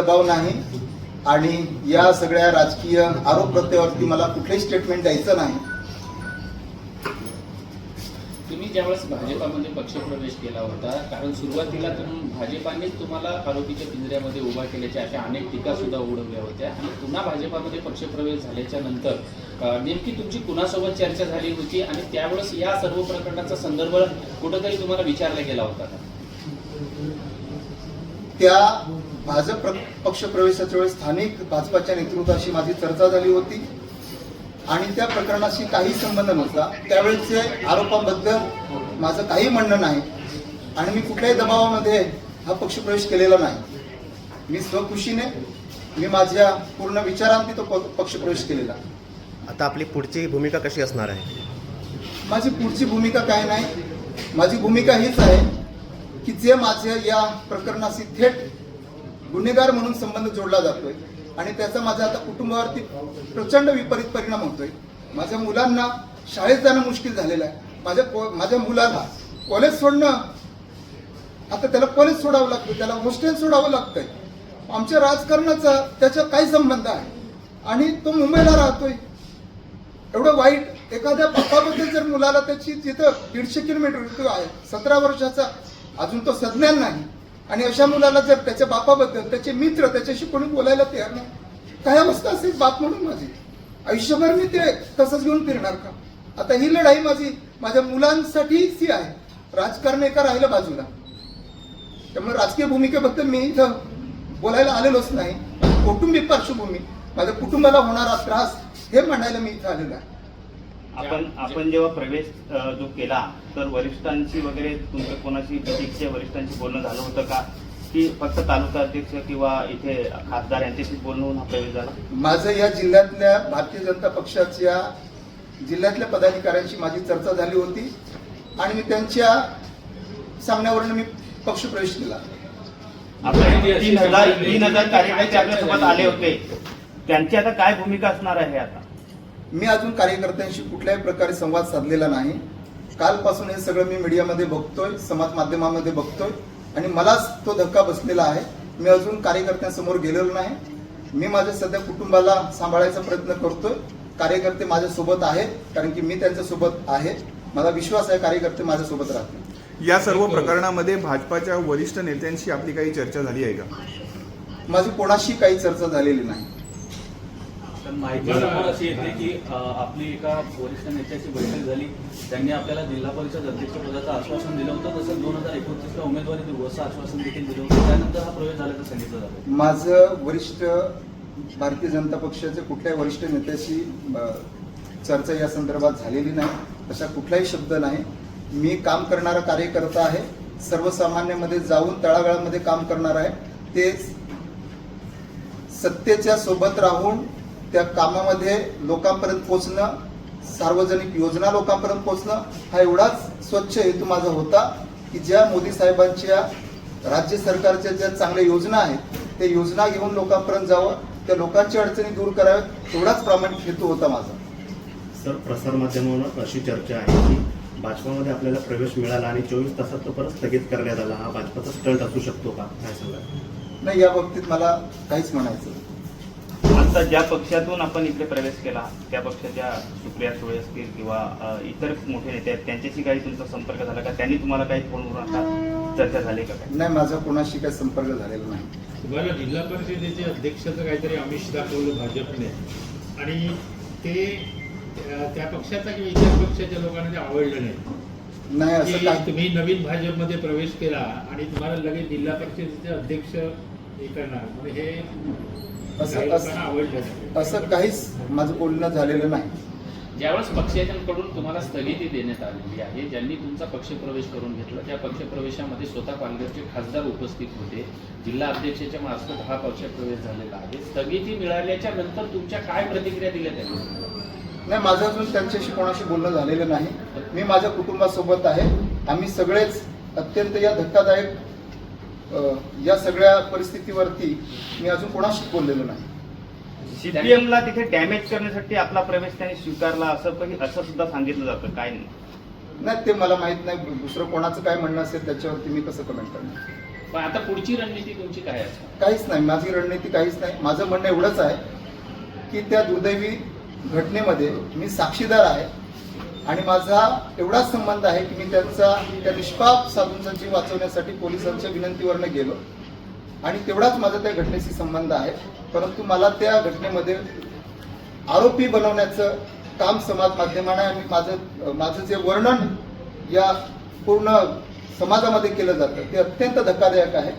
दबाव नाही. आणि या सगळ्या राजकीय आरोप प्रत्यावरती मला कुठलेही स्टेटमेंट द्यायचं नाही. तुम्ही ज्यावेळेस भाजपामध्ये पक्षप्रवेश केला होता कारण सुरुवातीला तुम भाजपानेच तुम्हाला आरोपीच्या पिंजऱ्यामध्ये उभा केल्याच्या अशा अनेक टीका सुद्धा उडवल्या होत्या. आणि पुन्हा भाजपामध्ये पक्षप्रवेश झाल्याच्यानंतर नेमकी तुमची कुणासोबत चर्चा झाली होती? आणि त्यावेळेस या सर्व प्रकरणाचा संदर्भ कुठंतरी तुम्हाला विचारला गेला होता? त्या भाजप प्र- पक्षप्रवेशाच्या वेळेस स्थानिक भाजपाच्या नेतृत्वाशी माझी चर्चा झाली होती. आणि त्या प्रकरणाशी काही संबंध नव्हता. त्यावेळेचे आरोपांबद्दल माझं काही म्हणणं नाही. आणि मी कुठल्याही दबावामध्ये हा पक्षप्रवेश केलेला नाही. मी स्वखुशीने मी माझ्या पूर्ण विचारांती तो प- पक्षप्रवेश केलेला. आता आपली पुढची भूमिका कशी असणार आहे? माझी पुढची भूमिका काय नाही? माझी भूमिका हीच आहे की जे माझ्या या प्रकरणाशी थेट गुन्हेगार म्हणून संबंध जोडला जातोय आणि त्याचा माझ्या आता कुटुंबावरती प्रचंड विपरीत परिणाम होतोय. माझ्या मुलांना शाळेत जाणं मुश्किल झालेलं आहे. माझ्या को- माझ्या मुलाला कॉलेज सोडणं आता त्याला कॉलेज सोडावं लागतं त्याला हॉस्टेल सोडावं लागतंय. आमच्या राजकारणाचा त्याचा काय संबंध आहे. आणि तो मुंबईला राहतोय. एवढं वाईट एखाद्या बापाबद्दल जर मुलाला त्याची तिथं दीडशे किलोमीटर आहे सतरा वर्षाचा अजून तो सज्ञान नाही. आणि अशा मुलाला जर त्याच्या बापाबद्दल त्याचे मित्र त्याच्याशी कोणी बोलायला तयार नाही काय अवस्था असेल बाप म्हणून माझी? आयुष्यभर मी ते तसंच घेऊन फिरणार का? आता ही लढाई माझी माझ्या मुलांसाठीच ही आहे. राजकारण एका राहिलं बाजूला. त्यामुळे राजकीय भूमिकेबद्दल मी इथं बोलायला आलेलोच नाही. कौटुंबिक पार्श्वभूमी माझ्या कुटुंबाला होणारा त्रास हे म्हणायला मी इथं आलेलो आहे. आपण आपण जेव्हा प्रवेश जो केला तर वरिष्ठांची वगैरे तुमचं कोणाशी प्रतीक्षा वरिष्ठांशी बोलणं झालं होतं का? की फक्त तालुका अध्यक्ष किंवा इथे खासदार यांच्याशी बोलणं होऊन हा प्रवेश झाला? माझं या जिल्ह्यातल्या भारतीय जनता पक्षाच्या जिल्ह्यातल्या पदाधिकाऱ्यांशी माझी चर्चा झाली होती आणि मी त्यांच्या सांगण्यावरून मी पक्षप्रवेश केला. आपल्या तीन हजार तीन हजार कार्यकर्ते आपल्यासोबत आले होते त्यांची आता काय भूमिका असणार आहे आता? मी अजून कार्यकर्त्यांशी कुठल्याही प्रकारे संवाद साधलेला नाही. कालपासून हे सगळं मी मीडियामध्ये बघतोय समाज माध्यमामध्ये बघतोय आणि मलाच तो धक्का बसलेला आहे. मी अजून कार्यकर्त्यांसमोर गेलेलो नाही. मी माझ्या सध्या कुटुंबाला सांभाळायचा प्रयत्न करतोय. कार्यकर्ते माझ्यासोबत आहेत कारण की मी त्यांच्यासोबत आहे. मला विश्वास आहे कार्यकर्ते माझ्यासोबत राहतील. या सर्व प्रकरणामध्ये भाजपाच्या वरिष्ठ नेत्यांशी आपली काही चर्चा झाली आहे का? माझी कोणाशी काही चर्चा झालेली नाही. तर माहिती समोर अशी येते की आपली एका वरिष्ठ नेत्याची बैठक झाली. त्यांनी आपल्याला जिल्हा परिषद अध्यक्षपदाचं आश्वासन दिलं होतं. तसंच दोन हजार एकोणतीसला उमेदवारी देऊ असं आश्वासन देखील दिलं होतं. त्यानंतर हा प्रवेश झाल्याचं सांगितलं जातं? माझं वरिष्ठ भारतीय जनता पक्षाचे कुठल्याही वरिष्ठ नेत्याशी चर्चा या संदर्भात झालेली नाही. असा कुठलाही शब्द नाही. मी काम करणारा कार्यकर्ता आहे. सर्वसामान्यांमध्ये जाऊन तळागाळामध्ये काम करणार आहे. ते सत्तेच्या सोबत राहून त्या कामामध्ये लोकांपर्यंत पोचणं सार्वजनिक योजना लोकांपर्यंत पोचणं हा एवढाच स्वच्छ हेतू माझा होता की ज्या मोदी साहेबांच्या राज्य सरकारच्या ज्या चांगल्या योजना आहेत त्या योजना घेऊन लोकांपर्यंत जावं त्या लोकांच्या अडचणी दूर कराव्यात एवढाच प्रामाणिक हेतू होता माझा. सर प्रसारमाध्यमांवर अशी चर्चा आहे की भाजपामध्ये आपल्याला प्रवेश मिळाला आणि चोवीस तासात तो परत स्थगित करण्यात आला. हा भाजपाचा स्टंट असू शकतो का? काय सांगा नाही या बाबतीत मला काहीच म्हणायचं आता ज्या पक्षातून आपण इकडे प्रवेश केला त्या पक्षाच्या सुप्रिया सुळे असतील किंवा इतर मोठे नेते आहेत त्यांच्याशी काही तुमचा संपर्क झाला का? त्यांनी तुम्हाला काही फोनवरून आता चर्चा झाली का काय? नाही माझा कोणाशी काही संपर्क झालेला नाही. तुम्हाला जिल्हा परिषदेचे अध्यक्षाचं काहीतरी आमिष दाखवलं भाजपने. आणि ते त्या- पक्षाचा किंवा इतर पक्षाच्या लोकांना ते आवडलं नाही. नाही असं की काही तुम्ही नवीन भाजपमध्ये प्रवेश केला आणि तुम्हाला लगेच जिल्हा परिषदेचे अध्यक्ष हे करणार. म्हणजे हे असं- काहीच माझं बोलणं झालेलं नाही. ज्यावेळेस पक्षांकडून तुम्हाला स्थगिती देण्यात आलेली आहे ज्यांनी तुमचा पक्षप्रवेश करून घेतला त्या पक्षप्रवेशामध्ये स्वतः पालघरचे खासदार उपस्थित होते. जिल्हा अध्यक्षाच्या मार्फत हा पक्षप्रवेश झालेला आहे. स्थगिती मिळाल्याच्या नंतर तुमच्या काय प्रतिक्रिया दिल्या त्यांनी? नाही माझं अजून त्यांच्याशी कोणाशी बोलणं झालेलं नाही. मी माझ्या कुटुंबासोबत आहे. आम्ही सगळेच अत्यंत या धक्कादायक या सगळ्या परिस्थितीवरती मी अजून कोणाशीच बोललेलो नाही. सीपीएम ला तिथे डॅमेज करण्यासाठी आपला प्रवेश त्यांनी स्वीकारला असं पण असं सुद्धा सांगितलं जातं. काय नाही. नाही ते मला माहीत नाही. दुसरं कोणाचं काय म्हणणं असेल त्याच्यावरती मी कसं कमेंट करणार पण आता पुढची रणनीती तुमची काय असणार काहीच नाही. माझी रणनीती काहीच नाही. माझं म्हणणं एवढंच आहे की त्या दुर्दैवी घटनेमध्ये मी साक्षीदार आहे. आणि माझा एवढाच संबंध आहे की मी त्यांचा त्या निष्पाप साधूंचा जीव वाचवण्यासाठी पोलिसांच्या विनंतीवरनं गेलो. आणि तेवढाच माझा त्या घटनेशी संबंध आहे. परंतु मला त्या घटनेमध्ये आरोपी बनवण्याचं काम समाज माध्यमाने आणि माझं माझं जे वर्णन या पूर्ण समाजामध्ये केलं जातं ते अत्यंत धक्कादायक आहे.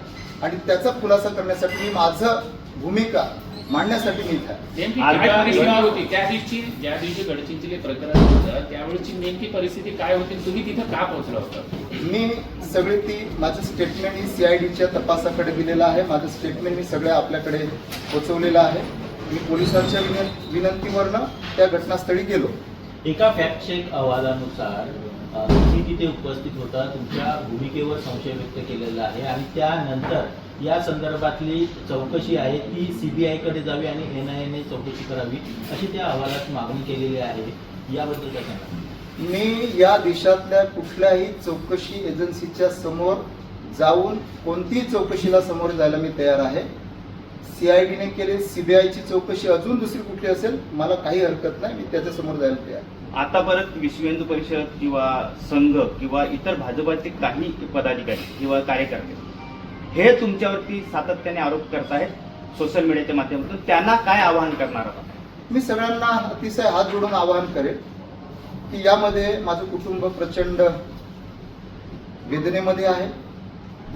आणि त्याचा खुलासा करण्यासाठी मी माझं भूमिका मांडण्यासाठी मी नेमकी काय ज्या- परिस्थिती होती? त्या दिवशी ज्या दिवशी गडचिंचले प्रकरण होतं त्यावेळेची नेमकी परिस्थिती काय होती? तुम्ही तिथं का पोहोचला होता? मी सगळी ती माझं स्टेटमेंट ही सी आय डीच्या तपासाकडे दिलेलं आहे. माझं स्टेटमेंट मी सगळं आपल्याकडे पोचवलेलं आहे. मी पोलिसांच्या विन विनंतीवरनं त्या घटनास्थळी गेलो. एका फॅक्ट चेक अहवालानुसार अ, तुम्ही तिथे उपस्थित होता. तुमच्या भूमिकेवर संशय व्यक्त केलेला आहे. आणि त्यानंतर या संदर्भातली चौकशी आहे ती सीबीआयकडे जावी आणि एन आय एने चौकशी करावी अशी त्या अहवालात मागणी केलेली आहे. याबद्दल काय सांगा मी या देशातल्या कुठल्याही चौकशी एजन्सीच्या समोर जाऊन कोणतीही चौकशीला समोर जायला मी तयार आहे. सीआयडीने केले सीबीआयची चौकशी अजून दुसरी कुठली असेल मला काही हरकत नाही मी त्याच्यासमोर जायला तयार आहे. आता परत विश्व हिंदू परिषद किंवा संघ किंवा इतर भाजपाचे काही पदाधिकारी किंवा कार्यकर्ते हे तुमच्यावरती सातत्याने आरोप करतायत सोशल मीडियाच्या माध्यमातून. त्यांना काय आवाहन करणार आहात? मी सगळ्यांना अतिशय हात जोडून आवाहन करेन की यामध्ये माझं कुटुंब प्रचंड वेदनेमध्ये आहे.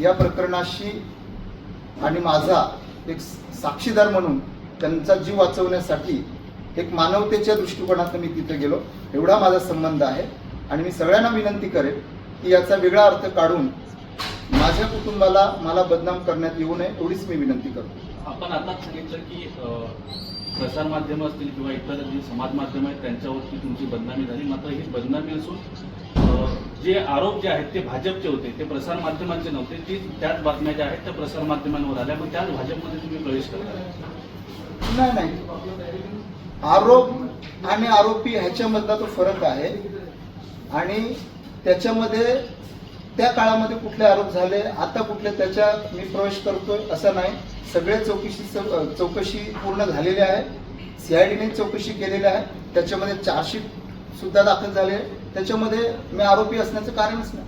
या प्रकरणाशी आणि माझा एक साक्षीदार म्हणून त्यांचा जीव वाचवण्यासाठी एक मानवतेच्या दृष्टिकोनातून मी तिथे गेलो. एवढा माझा संबंध आहे. आणि मी सगळ्यांना विनंती करेन की याचा वेगळा अर्थ काढून माझ्या कुटुंबाला मला बदनाम करण्यात येऊ नये एवढीच मी विनंती करतो. आपण आता सांगितलं की प्रसार माध्यम असतील किंवा इतर जी समाज माध्यम आहेत त्यांच्यावरती तुमची बदनामी झाली. मात्र ही बदनामी असून जे आरोप जे आहेत ते भाजपचे होते ते प्रसार माध्यमांचे नव्हते. ती त्याच बातम्या ज्या आहेत त्या प्रसार माध्यमांवर आल्या. पण त्याच भाजपमध्ये तुम्ही प्रवेश करता नाही नाही. आरोप आणि आरोपी ह्याच्यामधला तो फरक आहे. आणि त्याच्यामध्ये त्या काळामध्ये कुठले आरोप झाले आता कुठले त्याच्या मी प्रवेश करतोय असं नाही. सगळे चौकशी चौकशी पूर्ण झालेली आहे. सीआयडीने चौकशी केलेली आहे. त्याच्यामध्ये चार्जशीट सुद्धा दाखल झाले त्याच्यामध्ये मी आरोपी असण्याचं कारणच नाही.